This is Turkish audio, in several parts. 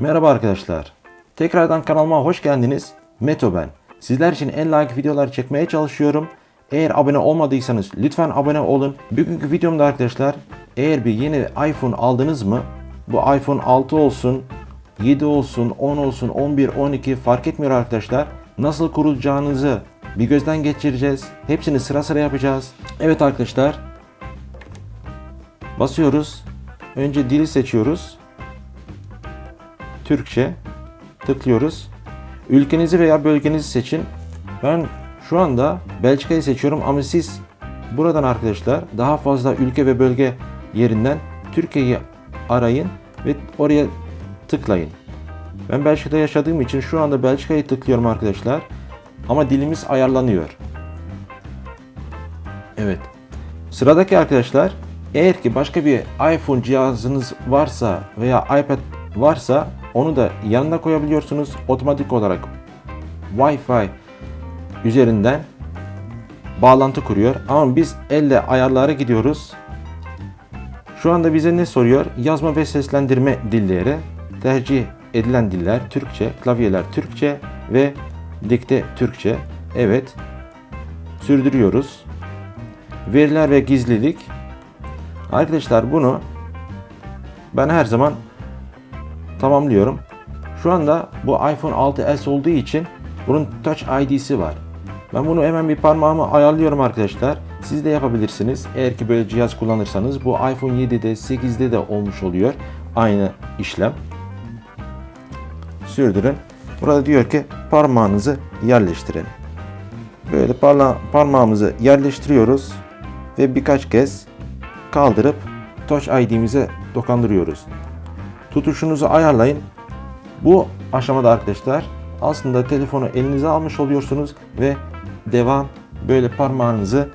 Merhaba arkadaşlar. Tekrardan kanalıma hoş geldiniz. Meto ben. Sizler için en like videolar çekmeye çalışıyorum. Eğer abone olmadıysanız lütfen abone olun. Bugünkü videomda arkadaşlar eğer bir yeni iPhone aldınız mı? Bu iPhone 6 olsun, 7 olsun, 10 olsun, 11, 12 fark etmiyor arkadaşlar. Nasıl kurulacağınızı bir gözden geçireceğiz. Hepsini sıra sıra yapacağız. Evet arkadaşlar. Basıyoruz. Önce dili seçiyoruz. Türkçe tıklıyoruz. Ülkenizi veya bölgenizi seçin. Ben şu anda Belçika'yı seçiyorum ama siz buradan arkadaşlar daha fazla ülke ve bölge yerinden Türkiye'yi arayın ve oraya tıklayın. Ben Belçika'da yaşadığım için şu anda Belçika'yı tıklıyorum arkadaşlar. Ama dilimiz ayarlanıyor. Evet. Sıradaki arkadaşlar eğer ki başka bir iPhone cihazınız varsa veya iPad varsa onu da yanına koyabiliyorsunuz. Otomatik olarak Wi-Fi üzerinden bağlantı kuruyor. Ama biz elle ayarlara gidiyoruz. Şu anda bize ne soruyor? Yazma ve seslendirme dilleri. Tercih edilen diller Türkçe, klavyeler Türkçe ve dikte Türkçe. Evet. Sürdürüyoruz. Veriler ve gizlilik. Arkadaşlar bunu ben her zaman tamamlıyorum. Şu anda bu iPhone 6s olduğu için bunun Touch ID'si var. Ben bunu hemen bir parmağımı ayarlıyorum arkadaşlar. Siz de yapabilirsiniz. Eğer ki böyle cihaz kullanırsanız bu iPhone 7'de 8'de de olmuş oluyor. Aynı işlem. Sürdürün. Burada diyor ki parmağınızı yerleştirin. Böyle parla parmağımızı yerleştiriyoruz ve birkaç kez kaldırıp Touch ID'mize dokandırıyoruz. Tutuşunuzu ayarlayın. Bu aşamada arkadaşlar aslında telefonu elinize almış oluyorsunuz ve devam böyle parmağınızı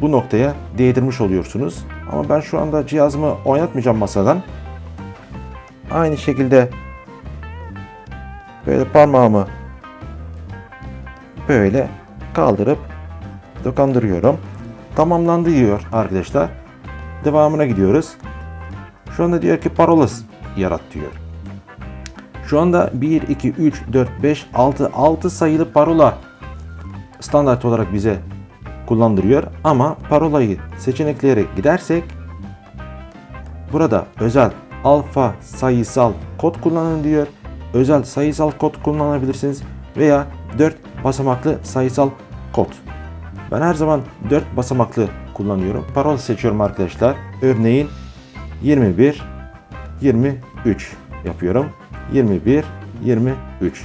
bu noktaya değdirmiş oluyorsunuz. Ama ben şu anda cihazımı oynatmayacağım masadan. Aynı şekilde böyle parmağımı böyle kaldırıp dokandırıyorum. Tamamlandı diyor arkadaşlar. Devamına gidiyoruz. Şu anda diyor ki parola yarat diyor. Şu anda 1, 2, 3, 4, 5, 6, 6 sayılı parola standart olarak bize kullandırıyor. Ama parolayı seçeneklere gidersek burada özel alfa sayısal kod kullanın diyor. Özel sayısal kod kullanabilirsiniz veya 4 basamaklı sayısal kod. Ben her zaman 4 basamaklı kullanıyorum. Parola seçiyorum arkadaşlar. Örneğin 21 23 yapıyorum. 21 23.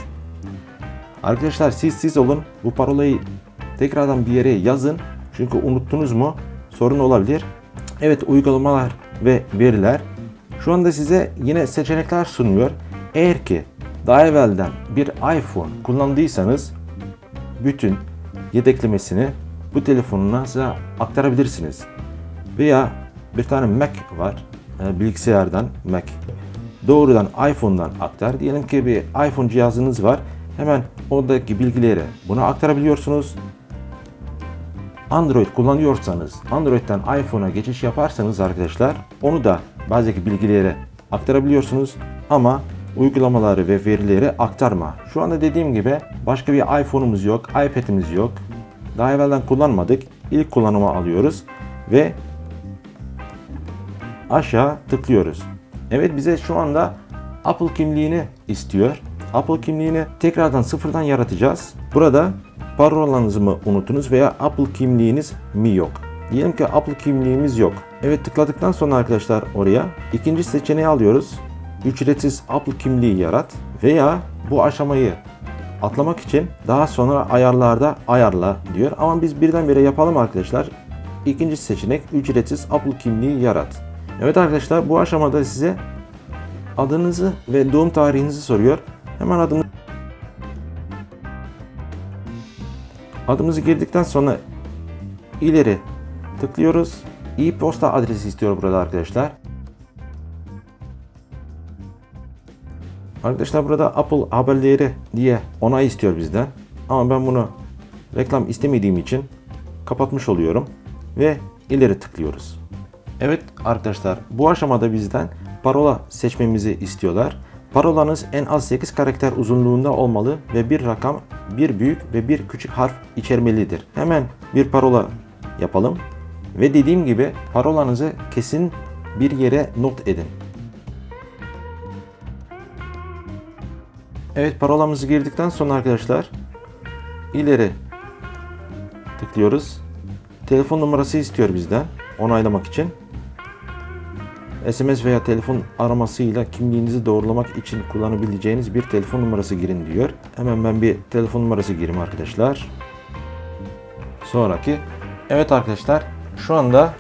Arkadaşlar siz siz olun. Bu parolayı tekrardan bir yere yazın. Çünkü unuttunuz mu sorun olabilir. Evet uygulamalar ve veriler. Şu anda size yine seçenekler sunuyor. Eğer ki daha evvelden bir iPhone kullandıysanız bütün yedeklemesini bu telefonunuza aktarabilirsiniz. Veya bir tane Mac var. Bilgisayardan Mac. Doğrudan iPhone'dan aktar. Diyelim ki bir iPhone cihazınız var. Hemen oradaki bilgileri buna aktarabiliyorsunuz. Android kullanıyorsanız, Android'den iPhone'a geçiş yaparsanız arkadaşlar onu da bazdaki bilgileri aktarabiliyorsunuz ama uygulamaları ve verileri aktarma. Şu anda dediğim gibi başka bir iPhone'umuz yok, iPad'imiz yok. Daha evvelden kullanmadık. İlk kullanıma alıyoruz ve aşağı tıklıyoruz. Evet bize şu anda Apple kimliğini istiyor. Apple kimliğini tekrardan sıfırdan yaratacağız. Burada parolanızı mı unutunuz veya Apple kimliğiniz mi yok? Diyelim ki Apple kimliğimiz yok. Evet tıkladıktan sonra arkadaşlar oraya ikinci seçeneği alıyoruz. Ücretsiz Apple kimliği yarat veya bu aşamayı atlamak için daha sonra ayarlarda ayarla diyor. Ama biz birdenbire yapalım arkadaşlar. İkinci seçenek ücretsiz Apple kimliği yarat. Evet arkadaşlar bu aşamada size adınızı ve doğum tarihinizi soruyor. Hemen adını adımızı girdikten sonra ileri tıklıyoruz. E-posta adresi istiyor burada arkadaşlar. Arkadaşlar burada Apple haberleri diye onay istiyor bizden. Ama ben bunu reklam istemediğim için kapatmış oluyorum ve ileri tıklıyoruz. Evet arkadaşlar bu aşamada bizden parola seçmemizi istiyorlar. Parolanız en az 8 karakter uzunluğunda olmalı ve bir rakam, bir büyük ve bir küçük harf içermelidir. Hemen bir parola yapalım ve dediğim gibi parolanızı kesin bir yere not edin. Evet parolamızı girdikten sonra arkadaşlar ileri tıklıyoruz. Telefon numarası istiyor bizden onaylamak için. SMS veya telefon aramasıyla kimliğinizi doğrulamak için kullanabileceğiniz bir telefon numarası girin diyor. Hemen ben bir telefon numarası gireyim arkadaşlar. Sonraki. Evet arkadaşlar şu anda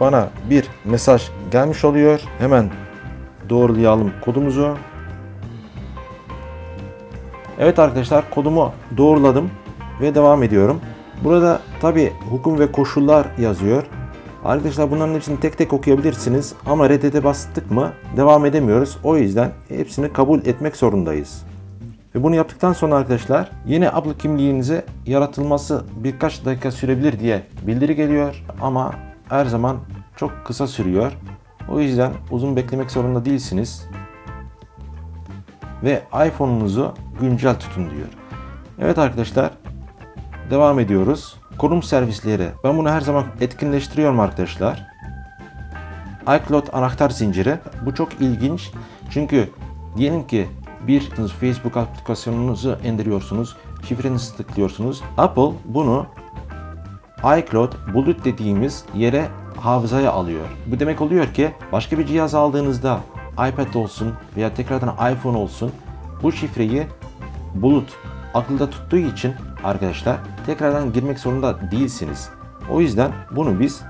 bana bir mesaj gelmiş oluyor. Hemen doğrulayalım kodumuzu. Evet arkadaşlar kodumu doğruladım ve devam ediyorum. Burada tabi hukum ve koşullar yazıyor. Arkadaşlar bunların hepsini tek tek okuyabilirsiniz ama reddete bastık mı devam edemiyoruz. O yüzden hepsini kabul etmek zorundayız. Ve bunu yaptıktan sonra arkadaşlar yeni Apple kimliğinize yaratılması birkaç dakika sürebilir diye bildiri geliyor ama her zaman çok kısa sürüyor. O yüzden uzun beklemek zorunda değilsiniz. Ve iPhone'unuzu güncel tutun diyor. Evet arkadaşlar devam ediyoruz. Kurum servisleri. Ben bunu her zaman etkinleştiriyorum arkadaşlar. iCloud anahtar zinciri. Bu çok ilginç. Çünkü diyelim ki bir Facebook aplikasyonunuzu indiriyorsunuz. Şifrenizi tıklıyorsunuz. Apple bunu iCloud bulut dediğimiz yere hafızaya alıyor. Bu demek oluyor ki başka bir cihaz aldığınızda iPad olsun veya tekrardan iPhone olsun bu şifreyi bulut akılda tuttuğu için arkadaşlar tekrardan girmek zorunda değilsiniz. O yüzden bunu biz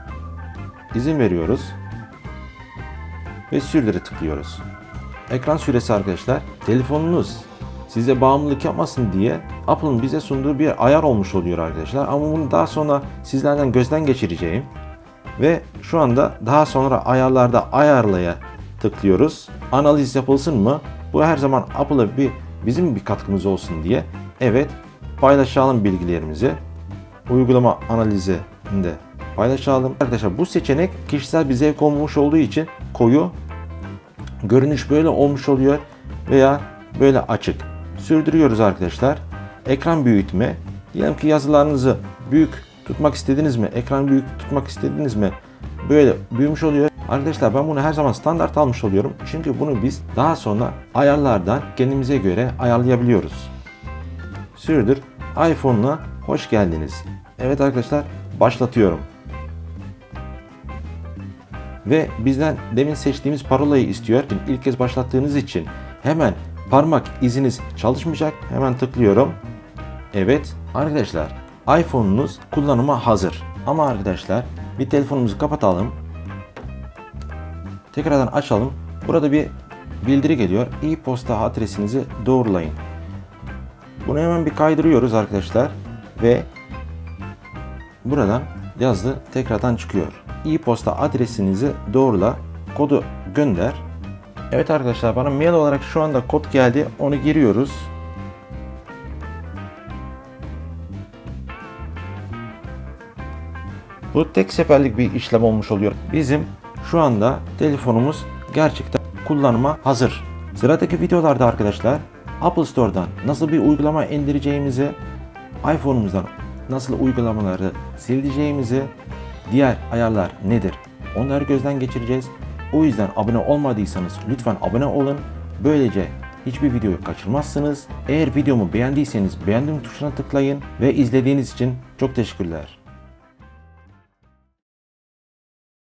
izin veriyoruz ve sürdüre tıklıyoruz. Ekran süresi arkadaşlar telefonunuz size bağımlılık yapmasın diye Apple'ın bize sunduğu bir ayar olmuş oluyor arkadaşlar. Ama bunu daha sonra sizlerden gözden geçireceğim. Ve şu anda daha sonra ayarlarda ayarlaya tıklıyoruz. Analiz yapılsın mı? Bu her zaman Apple'a bir bizim bir katkımız olsun diye. Evet paylaşalım bilgilerimizi. Uygulama analizinde paylaşalım. Arkadaşlar bu seçenek kişisel bir zevk olmuş olduğu için koyu görünüş böyle olmuş oluyor veya böyle açık. Sürdürüyoruz arkadaşlar. Ekran büyütme. Diyelim ki yazılarınızı büyük tutmak istediniz mi? Ekran büyük tutmak istediniz mi? Böyle büyümüş oluyor. Arkadaşlar ben bunu her zaman standart almış oluyorum. Çünkü bunu biz daha sonra ayarlardan kendimize göre ayarlayabiliyoruz. Sürdür. iPhone'la hoş geldiniz. Evet arkadaşlar başlatıyorum. Ve bizden demin seçtiğimiz parolayı istiyor. İlk kez başlattığınız için hemen parmak iziniz çalışmayacak. Hemen tıklıyorum. Evet arkadaşlar iPhone'unuz kullanıma hazır. Ama arkadaşlar bir telefonumuzu kapatalım. Tekrardan açalım. Burada bir bildiri geliyor. E-posta adresinizi doğrulayın. Bunu hemen bir kaydırıyoruz arkadaşlar ve buradan yazdı tekrardan çıkıyor. E-posta adresinizi doğrula, kodu gönder. Evet arkadaşlar bana mail olarak şu anda kod geldi. Onu giriyoruz. Bu tek seferlik bir işlem olmuş oluyor. Bizim şu anda telefonumuz gerçekten kullanıma hazır. Sıradaki videolarda arkadaşlar Apple Store'dan nasıl bir uygulama indireceğimizi, iPhone'umuzdan nasıl uygulamaları sileceğimizi, diğer ayarlar nedir onları gözden geçireceğiz. O yüzden abone olmadıysanız lütfen abone olun. Böylece hiçbir videoyu kaçırmazsınız. Eğer videomu beğendiyseniz beğendim tuşuna tıklayın ve izlediğiniz için çok teşekkürler.